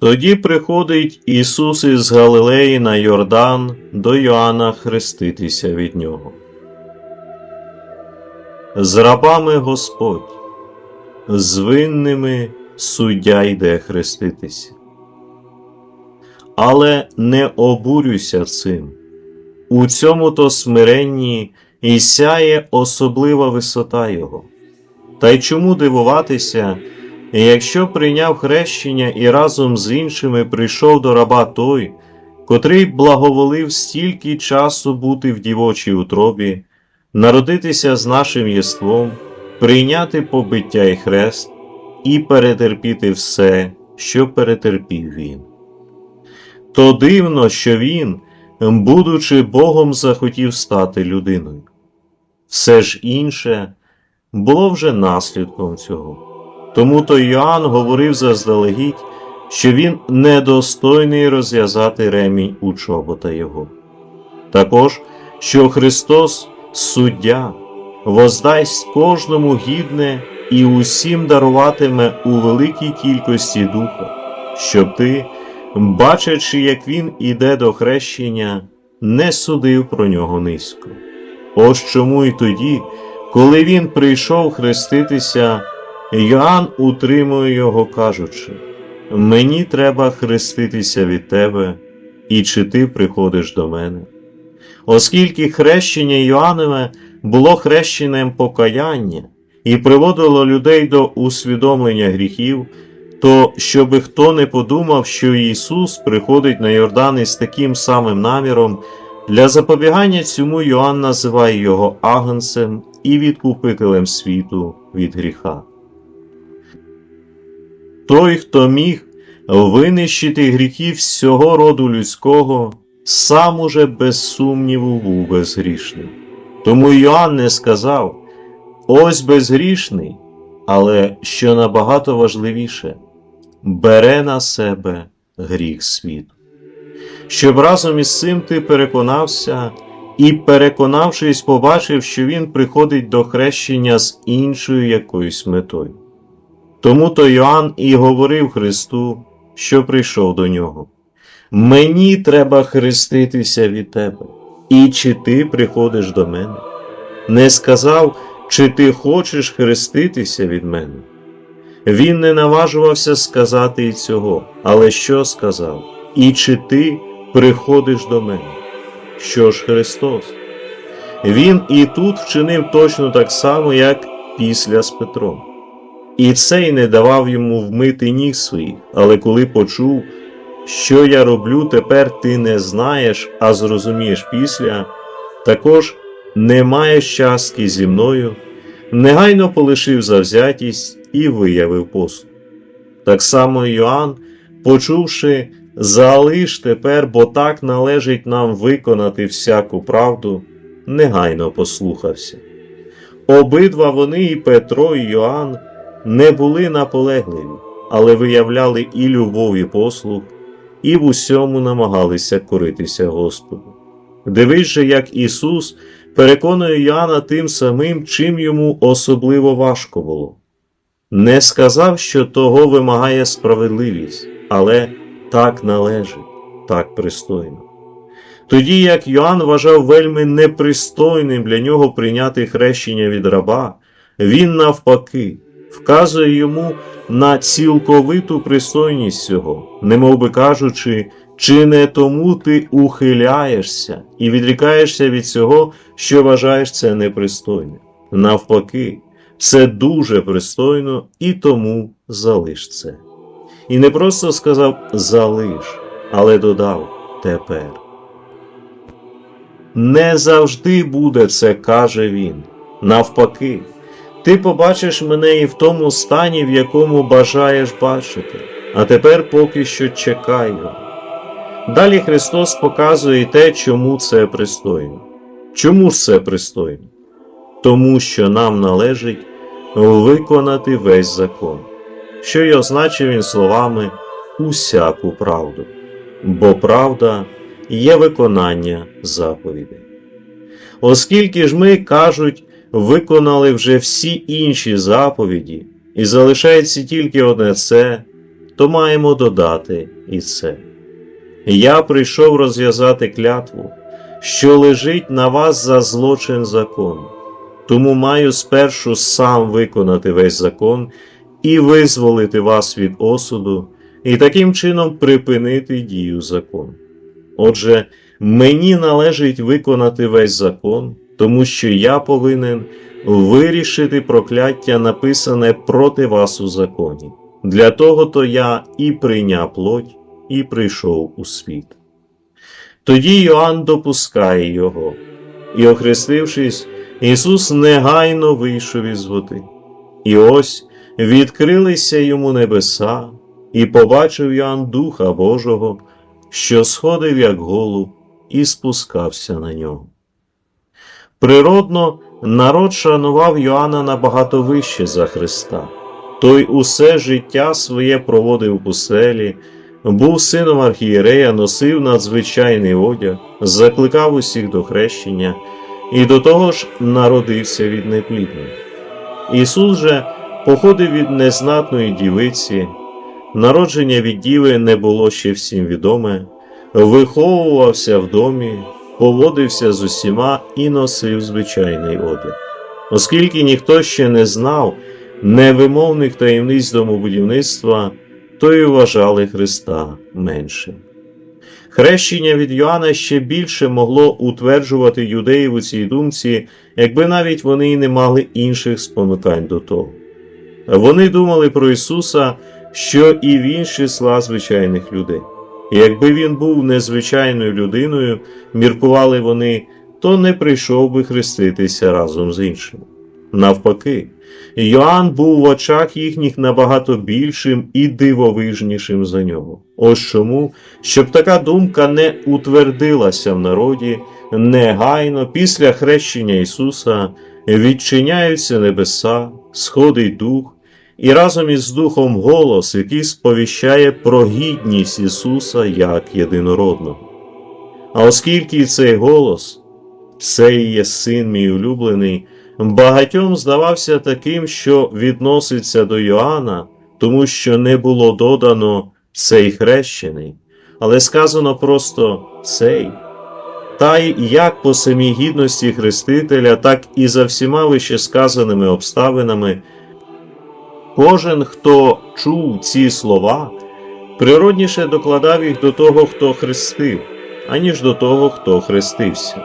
Тоді приходить Ісус із Галилеї на Йордан до Йоанна хреститися від нього. З рабами Господь, з винними суддя йде хреститися. Але не обурюйся цим. У цьому то смиренні і сяє особлива висота Його. Та й чому дивуватися, якщо прийняв хрещення і разом з іншими прийшов до раба той, котрий благоволив стільки часу бути в дівочій утробі, народитися з нашим єством, прийняти побиття і хрест і перетерпіти все, що перетерпів він. То дивно, що він, будучи Богом, захотів стати людиною. Все ж інше було вже наслідком цього. Тому то Йоанн говорив заздалегідь, що він недостойний розв'язати ремінь у чобота його. Також, що Христос, суддя, воздасть кожному гідне і усім даруватиме у великій кількості духа, щоб ти, бачачи, як він іде до хрещення, не судив про нього низько. Ось чому й тоді, коли він прийшов хреститися, Йоанн утримує його, кажучи: Мені треба хреститися від тебе, і чи ти приходиш до мене? Оскільки хрещення Йоаннове було хрещенням покаяння і приводило людей до усвідомлення гріхів, то щоби хто не подумав, що Ісус приходить на Йордан із таким самим наміром, для запобігання цьому Йоанн називає його агнцем і відкупителем світу від гріха. Той, хто міг винищити гріхи всього роду людського, сам уже без сумніву був безгрішним. Тому Йоанн не сказав ось безгрішний, але що набагато важливіше, бере на себе гріх світу. Щоб разом із цим ти переконався і, переконавшись, побачив, що він приходить до хрещення з іншою якоюсь метою. Тому то Йоанн і говорив Христу, що прийшов до нього. Мені треба хреститися від тебе, і чи ти приходиш до мене? Не сказав, чи ти хочеш хреститися від мене. Він не наважувався сказати і цього, але що сказав? І чи ти приходиш до мене? Що ж Христос? Він і тут вчинив точно так само, як після з Петром. І цей не давав йому вмити ніг своїх, але коли почув, що я роблю, тепер ти не знаєш, а зрозумієш після, також не маєш частки зі мною, негайно полишив завзятість і виявив послуг. Так само Йоанн, почувши, залиш тепер, бо так належить нам виконати всяку правду, негайно послухався. Обидва вони, і Петро, і Йоанн, не були наполегливі, але виявляли і любов, і послуг, і в усьому намагалися коритися Господу. Дивись же, як Ісус переконує Йоанна тим самим, чим йому особливо важко було. Не сказав, що того вимагає справедливість, але так належить, так пристойно. Тоді як Йоанн вважав вельми непристойним для нього прийняти хрещення від раба, він навпаки вказує йому на цілковиту пристойність цього, немов би кажучи, чи не тому ти ухиляєшся і відрікаєшся від цього, що вважаєш це непристойним. Навпаки, це дуже пристойно і тому залиш це. І не просто сказав залиш, але додав тепер. Не завжди буде це, каже він. Навпаки, ти побачиш мене і в тому стані, в якому бажаєш бачити, а тепер поки що його. Далі Христос показує те, чому це пристойно. Чому ж це пристойно? Тому що нам належить виконати весь закон, що й означив він словами усяку правду, бо правда є виконання заповідей. Оскільки ж ми кажуть, виконали вже всі інші заповіді, і залишається тільки одне це, то маємо додати і це. Я прийшов розв'язати клятву, що лежить на вас за злочин закону. Тому маю спершу сам виконати весь закон і визволити вас від осуду, і таким чином припинити дію закону. Отже, мені належить виконати весь закон, тому що я повинен вирішити прокляття, написане проти вас у законі. Для того то я і прийняв плоть, і прийшов у світ. Тоді Йоанн допускає його, і, охрестившись, Ісус негайно вийшов із води. І ось відкрилися йому небеса, і побачив Йоанн Духа Божого, що сходив, як голуб, і спускався на нього. Природно, народ шанував Йоанна набагато вище за Христа. Той усе життя своє проводив у селі, був сином архієрея, носив надзвичайний одяг, закликав усіх до хрещення і до того ж народився від неплідної. Ісус же походив від незнатної дівиці, народження від діви не було ще всім відоме, виховувався в домі, поводився з усіма і носив звичайний одяг. Оскільки ніхто ще не знав невимовних таємниць домобудівництва, то й вважали Христа меншим. Хрещення від Йоанна ще більше могло утверджувати юдеїв у цій думці, якби навіть вони й не мали інших спонукань до того. Вони думали про Ісуса, що і Він з числа звичайних людей. Якби він був незвичайною людиною, міркували вони, то не прийшов би хреститися разом з іншими. Навпаки, Йоанн був в очах їхніх набагато більшим і дивовижнішим за нього. Ось чому, щоб така думка не утвердилася в народі, негайно після хрещення Ісуса відчиняються небеса, сходить дух, і разом із духом голос, який сповіщає про гідність Ісуса як єдинородного. А оскільки цей голос, цей є син мій улюблений, багатьом здавався таким, що відноситься до Йоанна, тому що не було додано цей хрещений, але сказано просто цей. Та й як по самій гідності Хрестителя, так і за всіма вище сказаними обставинами. Кожен, хто чув ці слова, природніше докладав їх до того, хто хрестив, аніж до того, хто хрестився.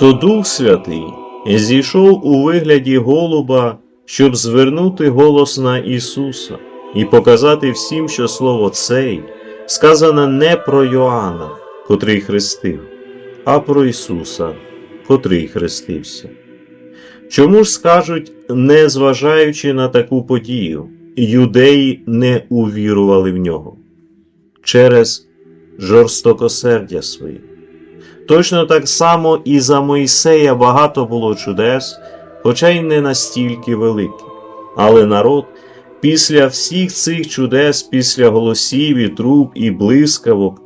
То Дух Святий зійшов у вигляді голуба, щоб звернути голос на Ісуса і показати всім, що слово цей сказане не про Йоанна, котрий хрестив, а про Ісуса, котрий хрестився. Чому ж скажуть, не зважаючи на таку подію, юдеї не увірували в нього через жорстокосердя своє. Точно так само і за Мойсея багато було чудес, хоча й не настільки великі. Але народ після всіх цих чудес, після голосів і труб і блискавок,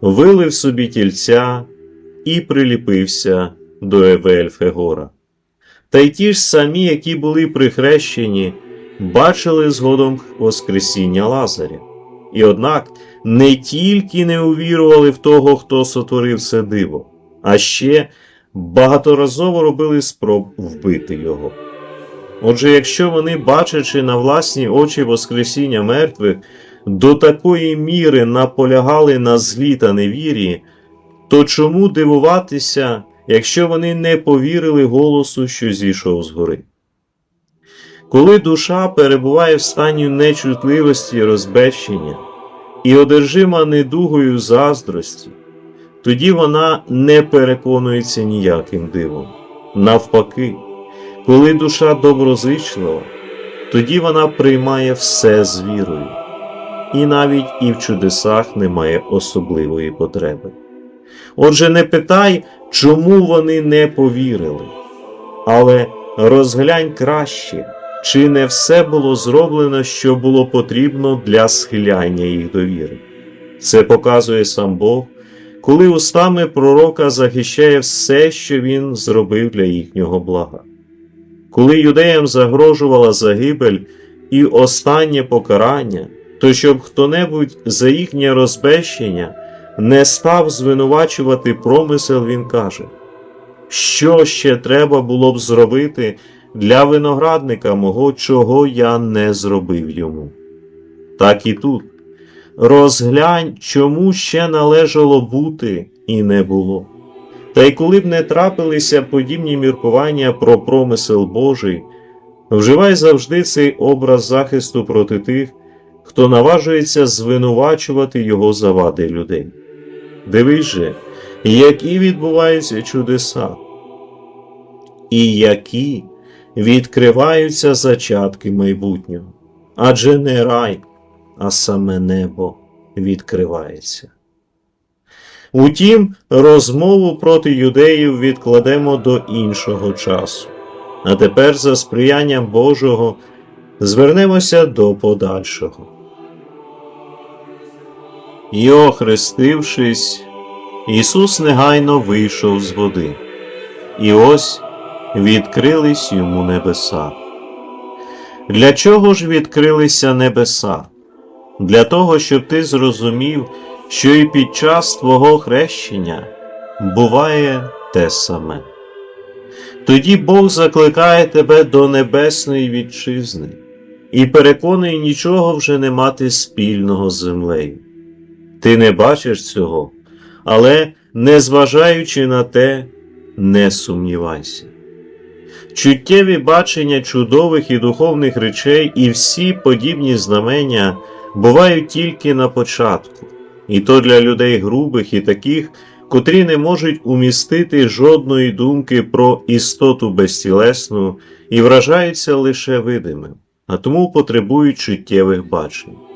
вилив собі тільця і приліпився до Евельфегора. Та й ті ж самі, які були прихрещені, бачили згодом Воскресіння Лазаря. І однак не тільки не увірували в того, хто сотворив це диво, а ще багаторазово робили спроб вбити його. Отже, якщо вони, бачачи на власні очі Воскресіння мертвих, до такої міри наполягали на злі та невірі, то чому дивуватися, якщо вони не повірили голосу, що зійшов з гори? Коли душа перебуває в стані нечутливості і розбещення і одержима недугою заздрості, тоді вона не переконується ніяким дивом. Навпаки, коли душа доброзичлива, тоді вона приймає все з вірою, і навіть і в чудесах немає особливої потреби. Отже, не питай, чому вони не повірили, але розглянь краще, чи не все було зроблено, що було потрібно для схиляння їх до віри. Це показує сам Бог, коли устами пророка захищає все, що він зробив для їхнього блага. Коли юдеям загрожувала загибель і останнє покарання, то щоб хто-небудь за їхнє розбещення не став звинувачувати промисел, він каже, що ще треба було б зробити для виноградника мого, чого я не зробив йому. Так і тут. Розглянь, чому ще належало бути і не було. Та й коли б не трапилися подібні міркування про промисел Божий, вживай завжди цей образ захисту проти тих, хто наважується звинувачувати його завади людей. Дивись же, які відбуваються чудеса, і які відкриваються зачатки майбутнього. Адже не рай, а саме небо відкривається. Утім, розмову проти юдеїв відкладемо до іншого часу. А тепер, за сприянням Божого, звернемося до подальшого. І охрестившись, Ісус негайно вийшов з води, і ось відкрились йому небеса. Для чого ж відкрилися небеса? Для того, щоб ти зрозумів, що і під час твого хрещення буває те саме. Тоді Бог закликає тебе до небесної вітчизни і переконує нічого вже не мати спільного з землею. Ти не бачиш цього, але, незважаючи на те, не сумнівайся. Чуттєві бачення чудових і духовних речей і всі подібні знамення бувають тільки на початку, і то для людей грубих і таких, котрі не можуть умістити жодної думки про істоту безтілесну і вражаються лише видимим, а тому потребують чуттєвих бачень.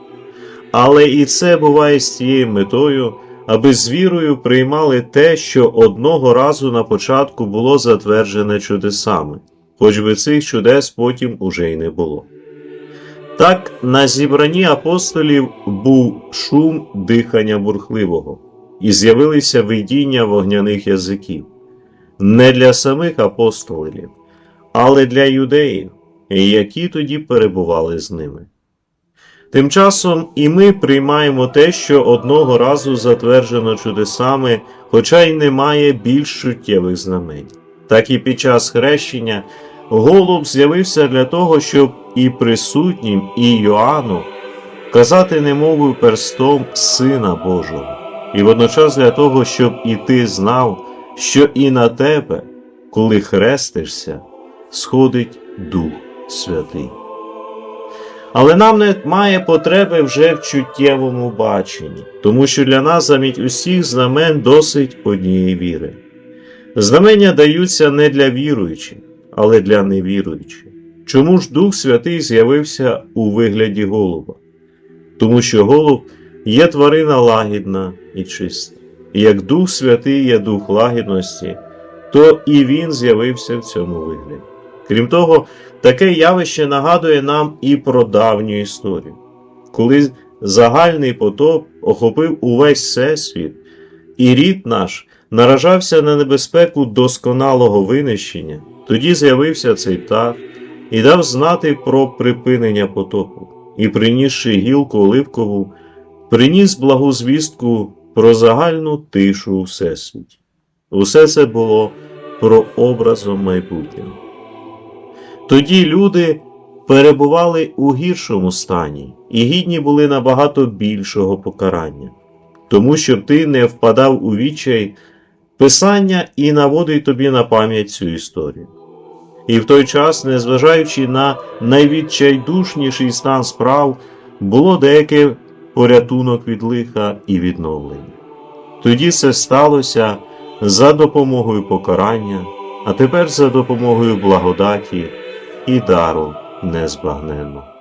Але і це буває з тією метою, аби з вірою приймали те, що одного разу на початку було затверджене чудесами, хоч би цих чудес потім уже й не було. Так на зібранні апостолів був шум дихання бурхливого, і з'явилися видіння вогняних язиків, не для самих апостолів, але для юдеїв, які тоді перебували з ними. Тим часом і ми приймаємо те, що одного разу затверджено чудесами, хоча й немає більш чуттєвих знамень. Так і під час хрещення голуб з'явився для того, щоб і присутнім, і Йоанну казати немовою перстом Сина Божого, і водночас для того, щоб і ти знав, що і на тебе, коли хрестишся, сходить Дух Святий. Але нам не має потреби вже в чуттєвому баченні, тому що для нас замість усіх знамен досить однієї віри. Знамення даються не для віруючих, але для невіруючих. Чому ж Дух Святий з'явився у вигляді голуба? Тому що голуб є тварина лагідна і чиста. І як Дух Святий є дух лагідності, то і він з'явився в цьому вигляді. Крім того, таке явище нагадує нам і про давню історію, коли загальний потоп охопив увесь всесвіт, і рід наш наражався на небезпеку досконалого винищення, тоді з'явився цей птах і дав знати про припинення потопу, і, принісши гілку оливкову, приніс благу звістку про загальну тишу у всесвіті. Усе це було прообразом майбутнього. Тоді люди перебували у гіршому стані і гідні були набагато більшого покарання, тому щоб ти не впадав у відчай писання і наводить тобі на пам'ять цю історію. І в той час, незважаючи на найвідчайдушніший стан справ, було деяке порятунок від лиха і відновлення. Тоді це сталося за допомогою покарання, а тепер за допомогою благодаті і дару незбагненного.